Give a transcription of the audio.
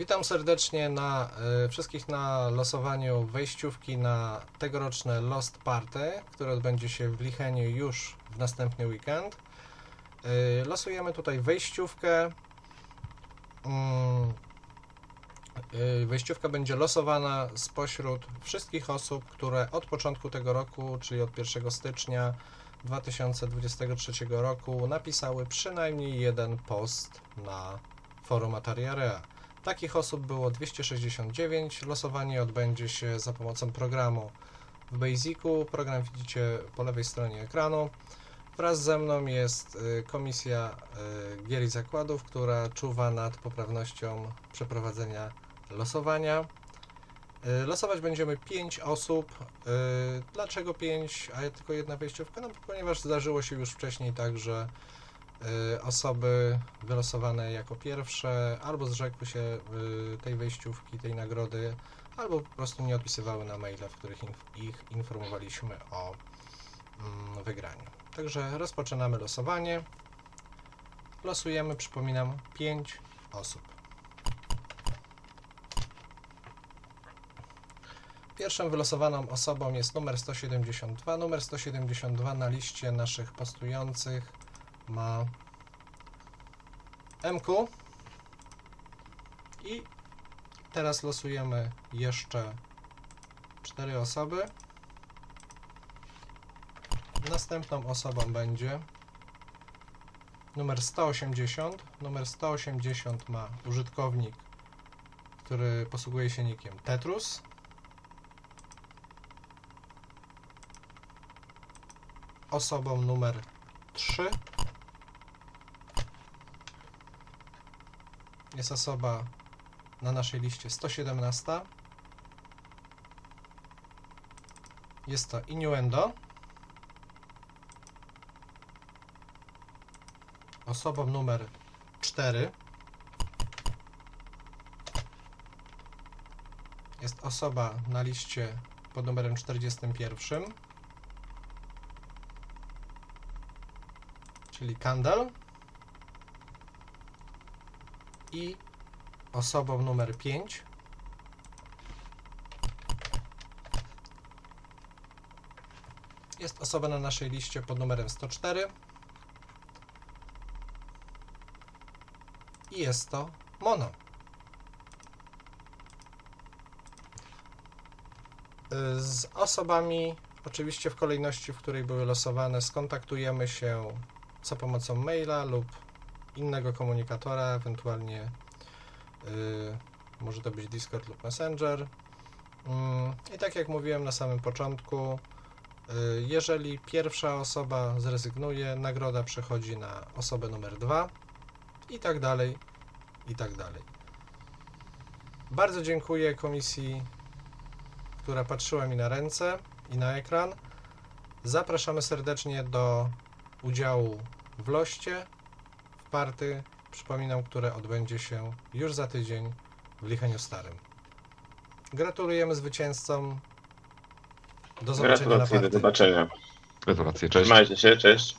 Witam serdecznie na y, wszystkich na losowaniu wejściówki na tegoroczne Lost Party, które odbędzie się w Licheniu już w następny weekend. Y, losujemy tutaj wejściówkę. Mm, y, wejściówka będzie losowana spośród wszystkich osób, które od początku tego roku, czyli od 1 stycznia 2023 roku napisały przynajmniej jeden post na forum Atariarea. Takich osób było 269. Losowanie odbędzie się za pomocą programu w Basicu. Program widzicie po lewej stronie ekranu. Wraz ze mną jest y, komisja y, gier i zakładów, która czuwa nad poprawnością przeprowadzenia losowania. Y, Losować będziemy 5 osób. Dlaczego 5, a tylko jedna wejściówka? No, ponieważ zdarzyło się już wcześniej tak, że osoby wylosowane jako pierwsze albo zrzekły się y, tej wejściówki, tej nagrody, albo po prostu nie odpisywały na maile, w których ich informowaliśmy o mm, wygraniu. Także rozpoczynamy losowanie. Losujemy, przypominam, 5 osób. Pierwszą wylosowaną osobą jest numer 172. Numer 172 na liście naszych postujących ma MQ. I teraz losujemy jeszcze 4 osoby. Następną osobą będzie numer 180. Numer 180 ma użytkownik, który posługuje się nickiem Tetrus. Osobą numer 3 jest osoba na naszej liście 117. Jest to Innuendo. Osobą numer 4 jest osoba na liście pod numerem 41, czyli Kandel. I osobą numer 5 jest osoba na naszej liście pod numerem 104 i jest to Mono. Z osobami, oczywiście w kolejności, w której były losowane, skontaktujemy się za pomocą maila lub innego komunikatora, ewentualnie y, może to być Discord lub Messenger. Mm, I tak jak mówiłem na samym początku, y, jeżeli pierwsza osoba zrezygnuje, nagroda przechodzi na osobę numer dwa i tak dalej, i tak dalej. Bardzo dziękuję komisji, która patrzyła mi na ręce i na ekran. Zapraszamy serdecznie do udziału w loście, party, przypominam, które odbędzie się już za tydzień w Licheniu Starym. Gratulujemy zwycięzcom. Do zobaczenia na Gratulacje, do party. zobaczenia. Gratulacje, cześć. Trzymajcie się, cześć.